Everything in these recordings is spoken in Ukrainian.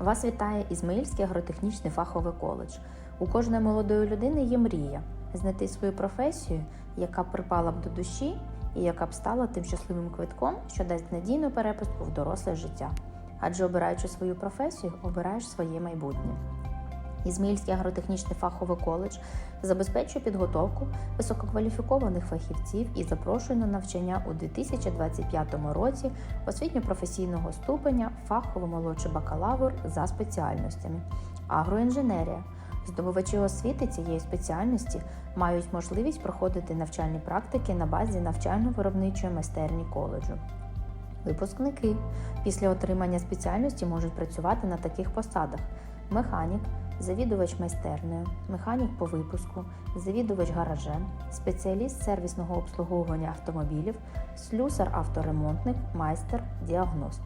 Вас вітає Ізмаїльський агротехнічний фаховий коледж. У кожної молодої людини є мрія знайти свою професію, яка б припала б до душі і яка б стала тим щасливим квитком, що дасть надійну перепустку в доросле життя. Адже обираючи свою професію, обираєш своє майбутнє. Ізмаїльський агротехнічний фаховий коледж забезпечує підготовку висококваліфікованих фахівців і запрошує на навчання у 2025 році освітньо-професійного ступеня фахово молодший бакалавр за спеціальностями агроінженерія. Здобувачі освіти цієї спеціальності мають можливість проходити навчальні практики на базі навчально-виробничої майстерні коледжу. Випускники після отримання спеціальності можуть працювати на таких посадах: механік, завідувач майстернею, механік по випуску, завідувач гаражем, спеціаліст сервісного обслуговування автомобілів, слюсар-авторемонтник, майстер, діагност,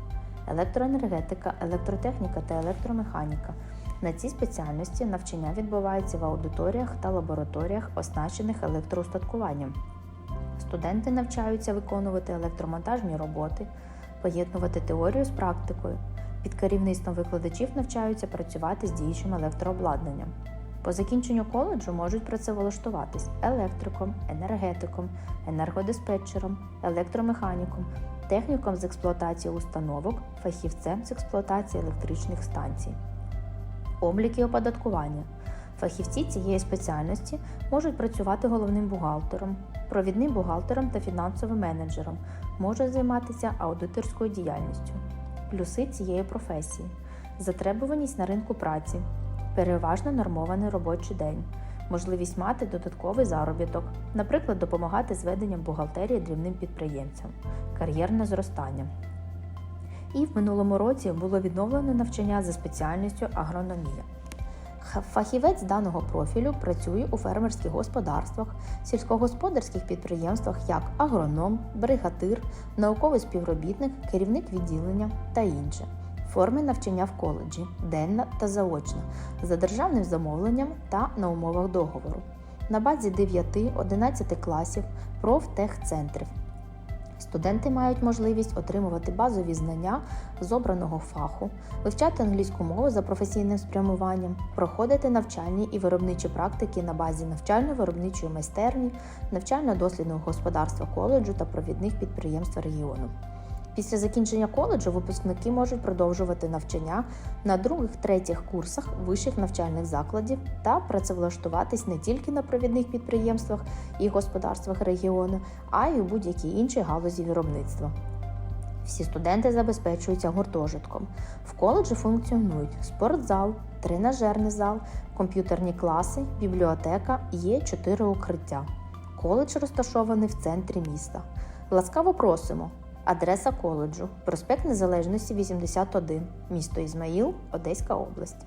електроенергетика, електротехніка та електромеханіка. На цій спеціальності навчання відбувається в аудиторіях та лабораторіях, оснащених електроустаткуванням. Студенти навчаються виконувати електромонтажні роботи, поєднувати теорію з практикою. Під керівництвом викладачів навчаються працювати з діючим електрообладнанням. По закінченню коледжу можуть працевлаштуватись електриком, енергетиком, енергодиспетчером, електромеханіком, техніком з експлуатації установок, фахівцем з експлуатації електричних станцій. Облік і оподаткування. Фахівці цієї спеціальності можуть працювати головним бухгалтером, провідним бухгалтером та фінансовим менеджером, можуть займатися аудиторською діяльністю. Плюси цієї професії: затребуваність на ринку праці, переважно нормований робочий день, можливість мати додатковий заробіток, наприклад, допомагати з веденням бухгалтерії дрібним підприємцям, кар'єрне зростання. І в минулому році було відновлено навчання за спеціальністю агрономія. Фахівець даного профілю працює у фермерських господарствах, сільськогосподарських підприємствах як агроном, бригадир, науковий співробітник, керівник відділення та інше. Форми навчання в коледжі денна та заочна, за державним замовленням та на умовах договору. На базі 9-11 класів профтехцентрів Студенти мають можливість отримувати базові знання з обраного фаху, вивчати англійську мову за професійним спрямуванням, проходити навчальні і виробничі практики на базі навчально-виробничої майстерні, навчально-дослідного господарства коледжу та провідних підприємств регіону. Після закінчення коледжу випускники можуть продовжувати навчання на других-третіх курсах вищих навчальних закладів та працевлаштуватись не тільки на провідних підприємствах і господарствах регіону, а й у будь-якій іншій галузі виробництва. Всі студенти забезпечуються гуртожитком. В коледжі функціонують спортзал, тренажерний зал, комп'ютерні класи, бібліотека, є чотири укриття. Коледж розташований в центрі міста. Ласкаво просимо. Адреса коледжу: проспект Незалежності 81, місто Ізмаїл, Одеська область.